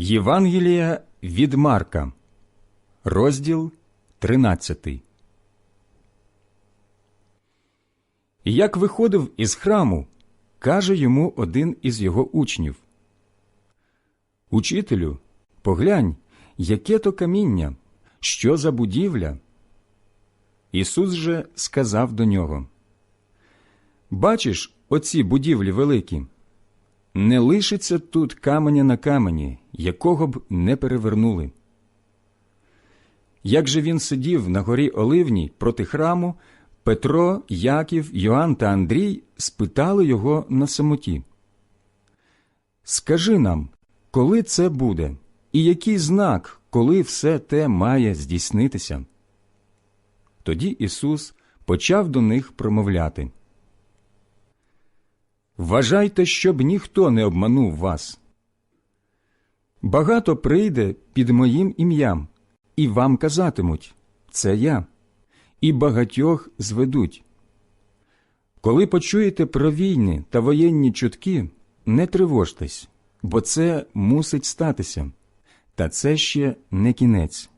Євангелія від Марка, розділ 13. І Як виходив із храму, каже йому один із його учнів: Учителю, поглянь, яке то каміння, що за будівля? Ісус же сказав до нього: Бачиш оці будівлі великі? Не лишиться тут каменя на камені, якого б не перевернули. Як же він сидів на горі Оливній проти храму, Петро, Яків, Йоанн та Андрій спитали його на самоті. Скажи нам, коли це буде, і який знак, коли все те має здійснитися? Тоді Ісус почав до них промовляти. Вважайте, щоб ніхто не обманув вас. Багато прийде під моїм ім'ям, і вам казатимуть це я, і багатьох зведуть. Коли почуєте про війни та воєнні чутки, не тривожтесь, бо це мусить статися, та це ще не кінець.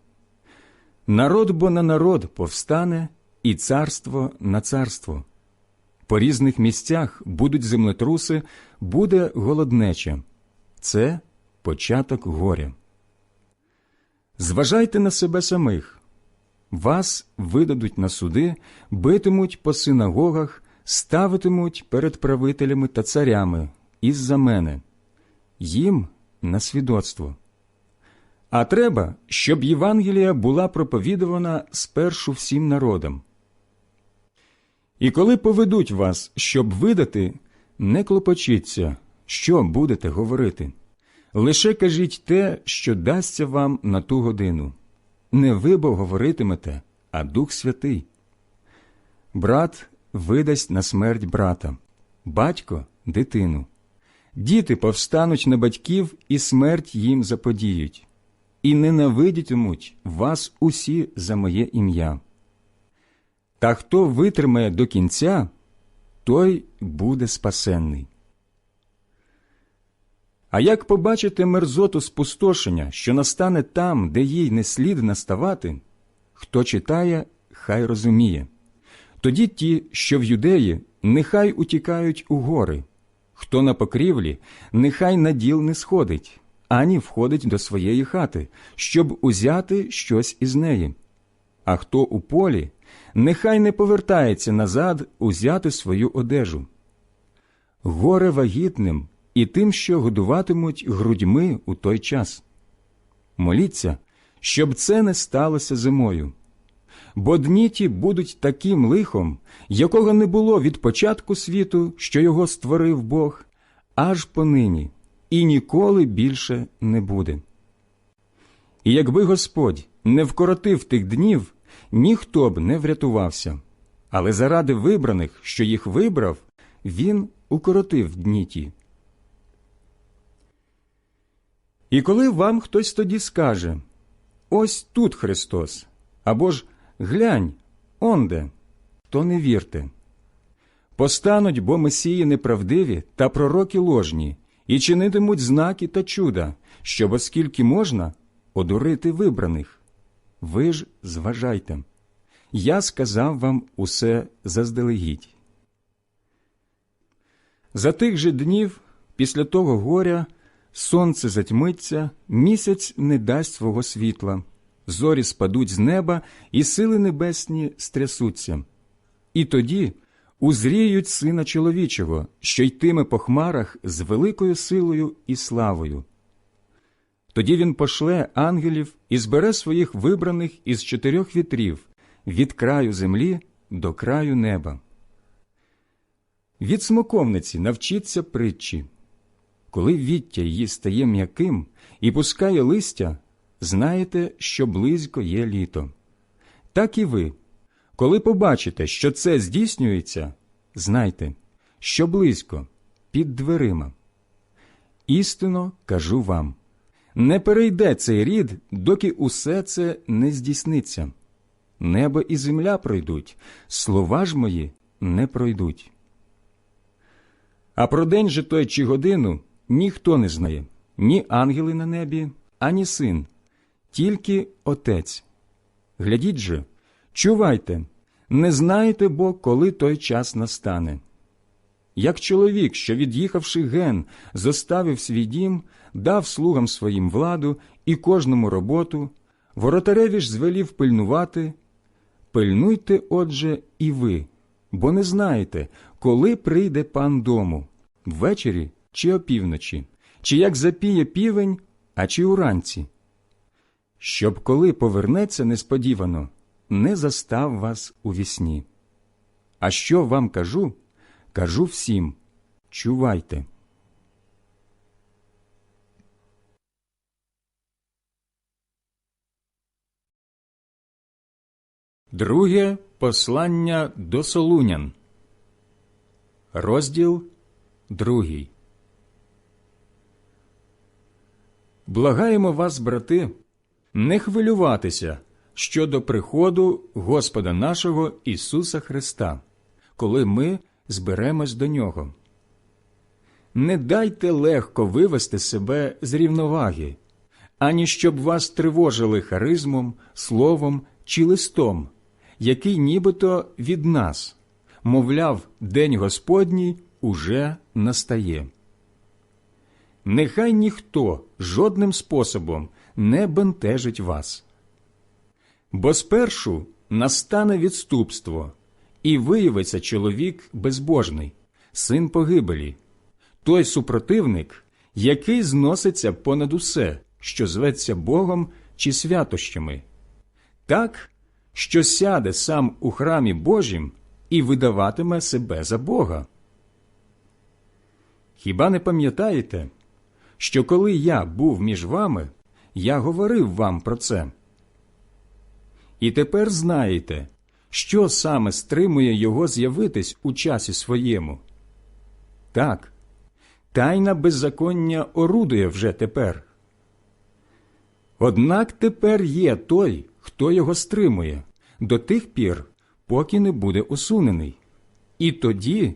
Народ бо на народ повстане, і царство на царство. По різних місцях будуть землетруси, буде голоднеча. Це початок горя. Зважайте на себе самих. Вас видадуть на суди, битимуть по синагогах, ставитимуть перед правителями та царями із-за мене, їм на свідоцтво. А треба, щоб Євангелія була проповідувана спершу всім народам. І коли поведуть вас, щоб видати, не клопочіться, що будете говорити. Лише кажіть те, що дасться вам на ту годину. Не ви бо говоритимете, а Дух Святий. Брат видасть на смерть брата, батько дитину. Діти повстануть на батьків і смерть їм заподіють, і ненавидітимуть вас усі за моє ім'я. Та хто витримає до кінця, той буде спасенний. А як побачите мерзоту спустошення, що настане там, де їй не слід наставати, хто читає, хай розуміє. Тоді ті, що в юдеї, нехай утікають у гори, хто на покрівлі, нехай на діл не сходить, ані входить до своєї хати, щоб узяти щось із неї. А хто у полі, нехай не повертається назад узяти свою одежу. Горе вагітним і тим, що годуватимуть грудьми у той час. Моліться, щоб це не сталося зимою. Бо дні ті будуть таким лихом, якого не було від початку світу, що його створив Бог, аж понині, і ніколи більше не буде. І якби Господь не вкоротив тих днів, ніхто б не врятувався, але заради вибраних, що їх вибрав, він укоротив дні ті. І коли вам хтось тоді скаже Ось тут Христос, або ж глянь, онде, то не вірте. Постануть бо месії неправдиві та пророки ложні, і чинитимуть знаки та чуда, щоб, оскільки можна, одурити вибраних. Ви ж зважайте. Я сказав вам усе заздалегідь. За тих же днів, після того горя, сонце затьмиться, місяць не дасть свого світла, зорі спадуть з неба, і сили небесні стрясуться. І тоді узріють сина чоловічого, що йтиме по хмарах з великою силою і славою. Тоді він пошле ангелів і збере своїх вибраних із чотирьох вітрів від краю землі до краю неба. Від смоковниці навчиться притчі. Коли віття її стає м'яким і пускає листя, знаєте, що близько є літо. Так і ви, коли побачите, що це здійснюється, знайте, що близько під дверима. Істинно кажу вам не перейде цей рід, доки усе це не здійсниться. Небо і земля пройдуть, слова ж мої не пройдуть. А про день же той чи годину ніхто не знає, ні ангели на небі, ані син, тільки Отець. Глядіть же, чувайте, не знаєте бо, коли той час настане. Як чоловік, що, від'їхавши ген, зоставив свій дім, дав слугам своїм владу і кожному роботу, воротареві ж звелів пильнувати, пильнуйте, отже, і ви, бо не знаєте, коли прийде пан дому, ввечері чи опівночі, чи як запіє півень, а чи уранці. Щоб коли повернеться несподівано, не застав вас у вісні. А що вам кажу, кажу всім чувайте. Друге послання до Солунян. Розділ другий. Благаємо вас, брати, не хвилюватися щодо приходу Господа нашого Ісуса Христа, коли ми зберемось до Нього. Не дайте легко вивести себе з рівноваги, ані щоб вас тривожили харизмом, словом чи листом, який нібито від нас, мовляв, День Господній уже настає. Нехай ніхто жодним способом не бентежить вас. Бо спершу настане відступство, і виявиться чоловік безбожний, син погибелі, той супротивник, який зноситься понад усе, що зветься Богом чи святощами, так, що сяде сам у храмі Божім і видаватиме себе за Бога. Хіба не пам'ятаєте, що коли я був між вами, я говорив вам про це? І тепер знаєте, що саме стримує його з'явитись у часі своєму. Так, тайна беззаконня орудує вже тепер. Однак тепер є той, хто його стримує, до тих пір, поки не буде усунений. І тоді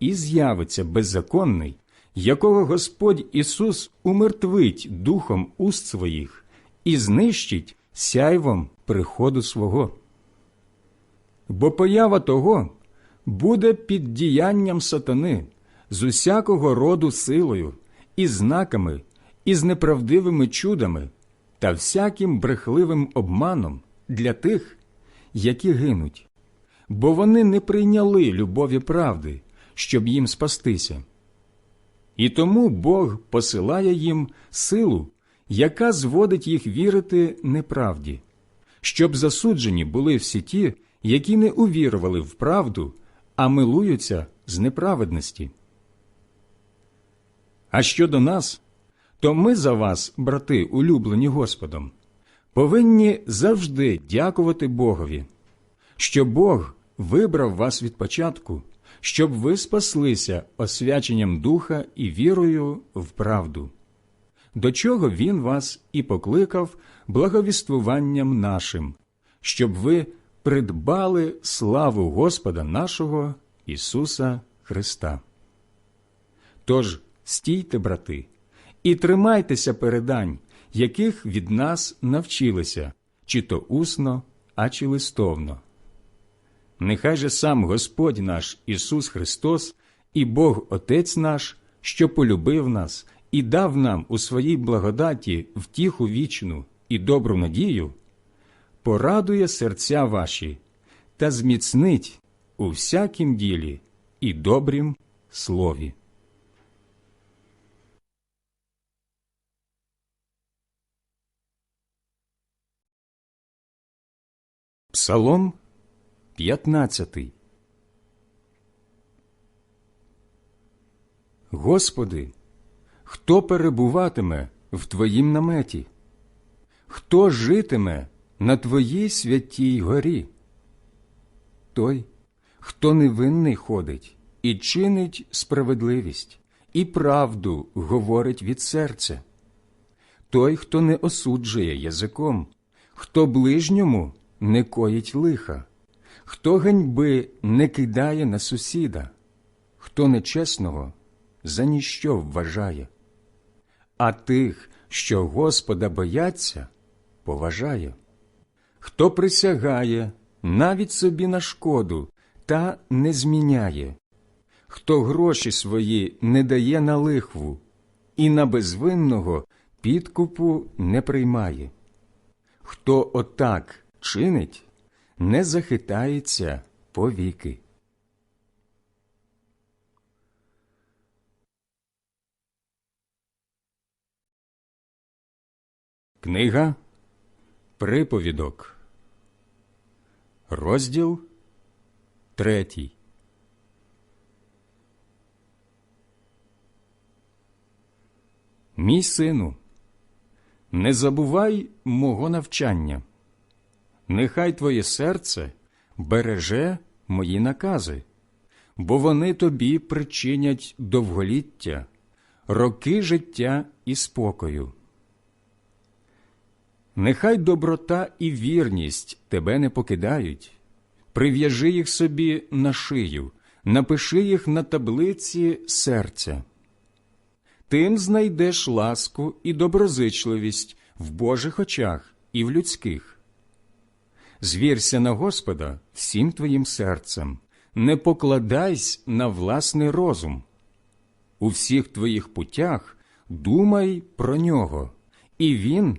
і з'явиться беззаконний, якого Господь Ісус умертвить духом уст своїх і знищить сяйвом приходу свого. Бо поява того буде під діянням сатани з усякого роду силою, і знаками, і з неправдивими чудами та всяким брехливим обманом для тих, які гинуть, бо вони не прийняли любові правди, щоб їм спастися. І тому Бог посилає їм силу, яка зводить їх вірити неправді, щоб засуджені були всі ті, які не увірували в правду, а милуються з неправедності. А щодо нас, то ми за вас, брати, улюблені Господом, повинні завжди дякувати Богові, що Бог вибрав вас від початку, щоб ви спаслися освяченням духа і вірою в правду, до чого Він вас і покликав благовіствуванням нашим, щоб ви придбали славу Господа нашого Ісуса Христа. Тож стійте, брати, і тримайтеся передань, яких від нас навчилися, чи то усно, а чи листовно. Нехай же сам Господь наш Ісус Христос і Бог Отець наш, що полюбив нас і дав нам у своїй благодаті втіху вічну і добру надію, порадує серця ваші та зміцнить у всякім ділі і добрім слові. Псалом 15 Господи, хто перебуватиме в Твоїм наметі? Хто житиме на Твоїй святій горі? Той, хто невинний ходить і чинить справедливість, і правду говорить від серця, той, хто не осуджує язиком, хто ближньому не коїть лиха, хто ганьби не кидає на сусіда, хто нечесного за ніщо вважає, а тих, що Господа бояться, поважає. Хто присягає навіть собі на шкоду та не зміняє, хто гроші свої не дає на лихву і на безвинного підкупу не приймає, хто отак чинить, не захитається повіки. Книга Приповідок, розділ третій. Мій сину, не забувай мого навчання, нехай твоє серце береже мої накази, бо вони тобі причинять довголіття, роки життя і спокою. Нехай доброта і вірність тебе не покидають, прив'яжи їх собі на шию, напиши їх на таблиці серця. Тим знайдеш ласку і доброзичливість в Божих очах і в людських. Звірся на Господа всім твоїм серцем, не покладайся на власний розум. У всіх твоїх путях думай про нього, і він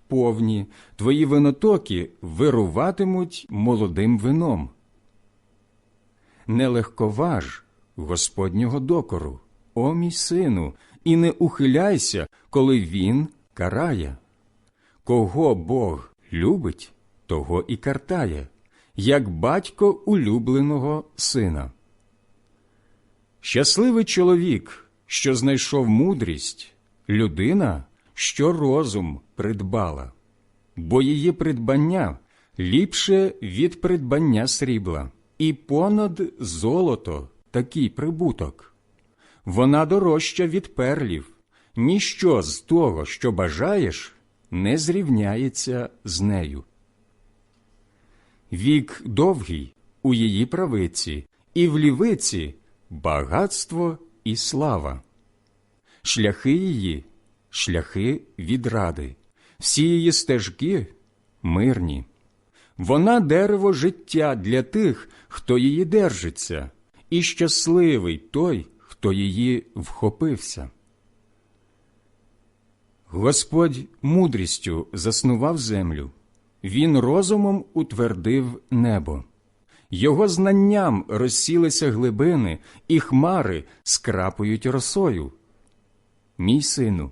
повні, твої винотоки вируватимуть молодим вином. Не легковаж Господнього докору, о мій сину, і не ухиляйся, коли він карає. Кого Бог любить, того і картає, як батько улюбленого сина. Щасливий чоловік, що знайшов мудрість, людина, що розум придбала, бо її придбання ліпше від придбання срібла, і понад золото такий прибуток. Вона дорожча від перлів, ніщо з того, що бажаєш, не зрівняється з нею. Вік довгий у її правиці, і в лівиці багатство і слава. Шляхи її шляхи відради, всі її стежки мирні. Вона дерево життя для тих, хто її держиться, і щасливий той, хто її вхопився. Господь мудрістю заснував землю, Він розумом утвердив небо. Його знанням розсілися глибини, і хмари скрапують росою. Мій сину,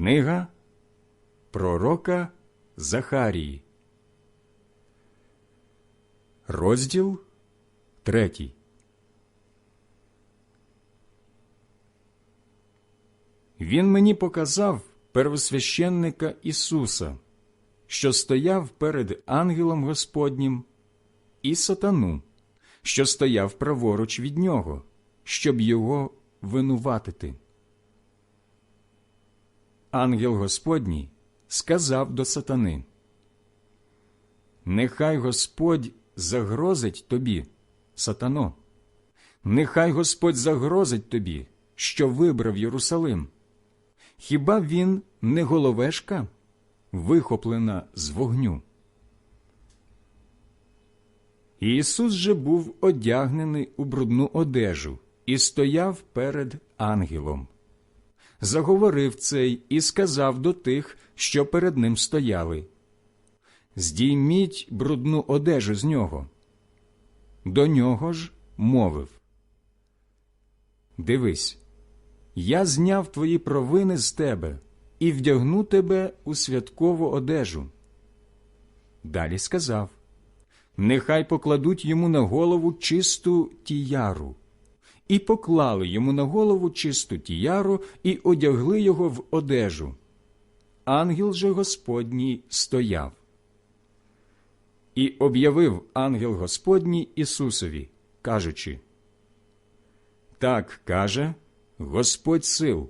Книга Пророка Захарії. Розділ третій. Він мені показав первосвященника Ісуса, що стояв перед ангелом Господнім, і сатану, що стояв праворуч від нього, щоб його винуватити. Ангел Господній сказав до сатани, Нехай Господь загрозить тобі, сатано, нехай Господь загрозить тобі, що вибрав Єрусалим. Хіба він не головешка, вихоплена з вогню? Ісус же був одягнений у брудну одежу і стояв перед ангелом. Заговорив цей і сказав до тих, що перед ним стояли Здійміть брудну одежу з нього. До нього ж мовив Дивись, я зняв твої провини з тебе і вдягну тебе у святкову одежу. Далі сказав Нехай покладуть йому на голову чисту тіяру. І поклали йому на голову чисту тіяру і одягли його в одежу. Ангел же Господній стояв. І об'явив ангел Господній Ісусові, кажучи Так каже Господь сил,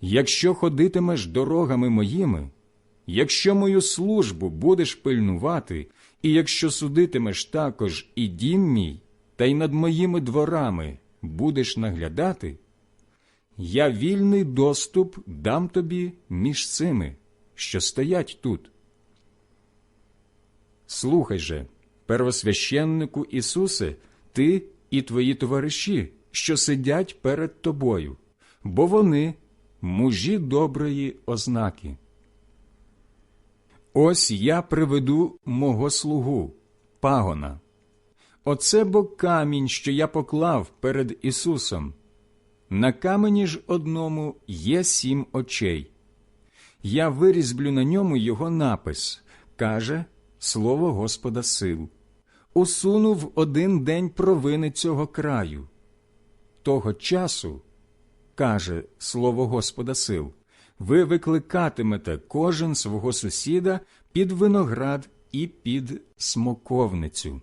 якщо ходитимеш дорогами моїми, якщо мою службу будеш пильнувати, і якщо судитимеш також і дім мій, та й над моїми дворами будеш наглядати, я вільний доступ дам тобі між цими, що стоять тут. Слухай же, первосвященнику Ісусе, ти і твої товариші, що сидять перед тобою, бо вони мужі доброї ознаки. Ось я приведу мого слугу, пагона. Оце бо камінь, що я поклав перед Ісусом. На камені ж одному є сім очей. Я вирізблю на ньому його напис, каже Слово Господа сил. Усунув один день провини цього краю. Того часу, каже Слово Господа сил, ви викликатимете кожен свого сусіда під виноград і під смоковницю.